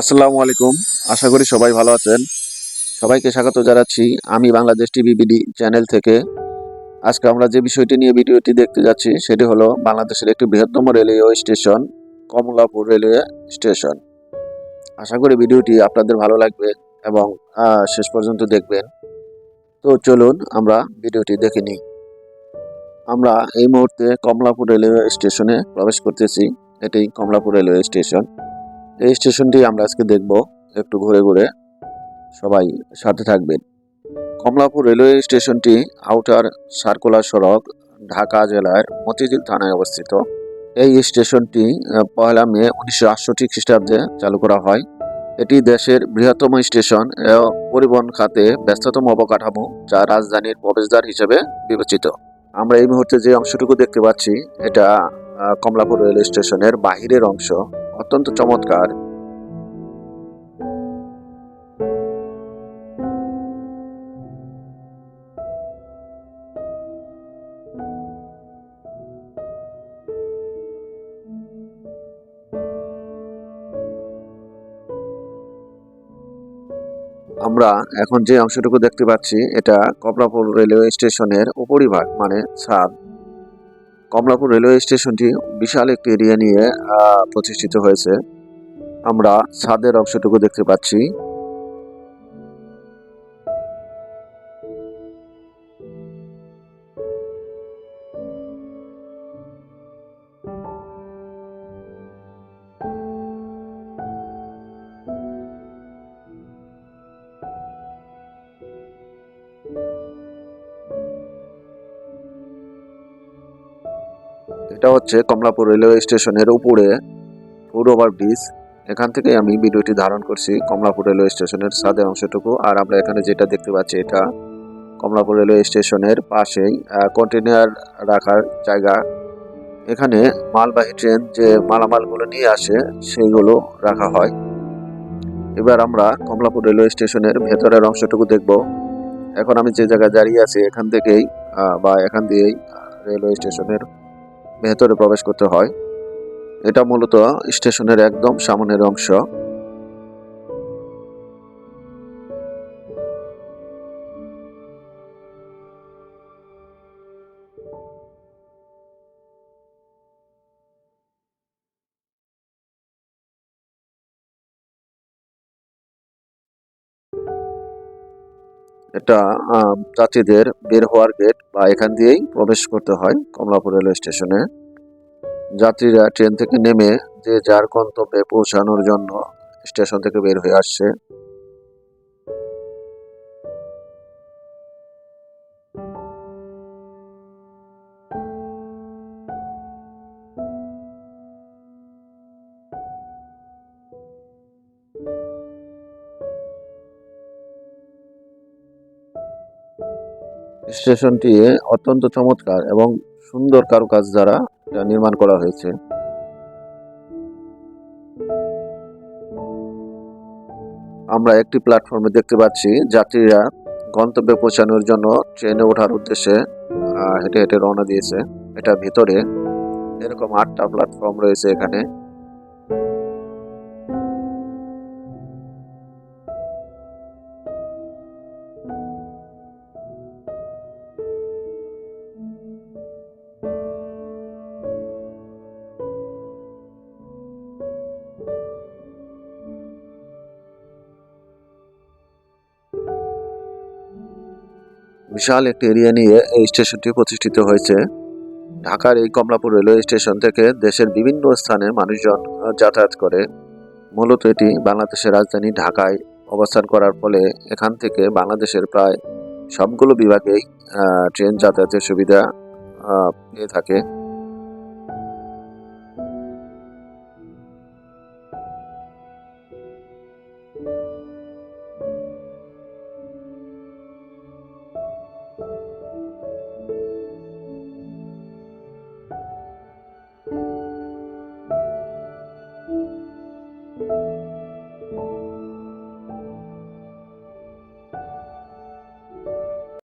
আসসালামু আলাইকুম। আশা করি সবাই ভালো আছেন। সবাইকে স্বাগত জানাচ্ছি আমি বাংলাদেশ টিভি বিডি চ্যানেল থেকে। আজকে আমরা যে বিষয়টি নিয়ে ভিডিওটি দেখতে যাচ্ছি, সেটি হলো বাংলাদেশের একটি বৃহত্তম railway station, Kamalapur railway station. আশা করি ভিডিওটি আপনাদের ভালো লাগবে এবং শেষ পর্যন্ত দেখবেন। তো চলুন আমরা ভিডিওটি দেখে নিই। আমরা এই মুহূর্তে কমলাপুর রেলওয়ে স্টেশনে প্রবেশ করতেছি। এটি কমলাপুর রেলওয়ে স্টেশন। এই স্টেশনটি আমরা আজকে দেখব। একটু ঘুরে ঘুরে সবাই সাথে থাকবেন। কমলাপুর রেলওয়ে স্টেশনটি আউটার সার্কুলার সড়ক, ঢাকা জেলার মতিঝিল থানায় অবস্থিত। এই স্টেশনটি পয়লা মে উনিশশো আটষট্টি খ্রিস্টাব্দে চালু করা হয়। এটি দেশের বৃহত্তম স্টেশন পরিবহন খাতে ব্যস্ততম অবকাঠামো যা রাজধানীর প্রবেশদ্বার হিসেবে বিবেচিত। আমরা এই মুহূর্তে যে অংশটুকু দেখতে পাচ্ছি, এটা কমলাপুর রেলওয়ে স্টেশনের বাহিরের অংশ। অত্যন্ত চমৎকার। আমরা এখন যে অংশটুকু দেখতে পাচ্ছি, এটা কমলাপুর রেলওয়ে স্টেশনের উপরিভাগ মানে ছাদ কমলাপুর রেলওয়ে স্টেশনটি বিশাল একটি এরিয়া নিয়ে প্রতিষ্ঠিত হয়েছে। আমরা ছাদের অংশটুকু দেখতে পাচ্ছি। এটা হচ্ছে কমলাপুর রেলওয়ে স্টেশনের উপরে ফুড ওভার ব্রিজ। এখান থেকে আমি ভিডিওটি ধারণ করছি কমলাপুর রেলওয়ে স্টেশনের ছাদের অংশটুকু। আর আমরা এখানে যেটা দেখতে পাচ্ছি, এটা কমলাপুর রেলওয়ে স্টেশনের পাশেই কন্টেনার রাখার জায়গা। এখানে মালবাহী ট্রেন যে মালামালগুলো নিয়ে আসে, সেইগুলো রাখা হয়। এবার আমরা কমলাপুর রেলওয়ে স্টেশনের ভেতরের অংশটুকু দেখব। এখন আমি যে জায়গায় দাঁড়িয়ে আছি, এখান থেকেই বা এখান দিয়েই রেলওয়ে স্টেশনের ভেতরে প্রবেশ করতে হয়। এটা মূলত স্টেশনের একদম সামনের অংশ। এটা যাত্রীদের বের হওয়ার গেট বা এখান দিয়েই প্রবেশ করতে হয় কমলাপুর রেলওয়ে স্টেশনে। যাত্রীরা ট্রেন থেকে নেমে যে যার গন্তব্যে পৌঁছানোর জন্য স্টেশন থেকে বের হয়ে আসছে। স্টেশনটি অত্যন্ত চমৎকার এবং সুন্দর কারুকাজ দ্বারা নির্মাণ করা হয়েছে। আমরা একটি প্ল্যাটফর্মে দেখতে পাচ্ছি যাত্রীরা গন্তব্যে পৌঁছানোর জন্য ট্রেনে ওঠার উদ্দেশ্যে হেঁটে হেঁটে রওনা দিয়েছে। এটা ভিতরে এরকম আটটা প্ল্যাটফর্ম রয়েছে এখানে। বিশাল একটি এরিয়া নিয়ে এই স্টেশনটি প্রতিষ্ঠিত হয়েছে। ঢাকার এই কমলাপুর রেলওয়ে স্টেশন থেকে দেশের বিভিন্ন স্থানে মানুষজন যাতায়াত করে। মূলত এটি বাংলাদেশের রাজধানী ঢাকায় অবস্থান করার ফলে এখান থেকে বাংলাদেশের প্রায় সবগুলো বিভাগেই ট্রেন যাতায়াতের সুবিধা পেয়ে থাকে।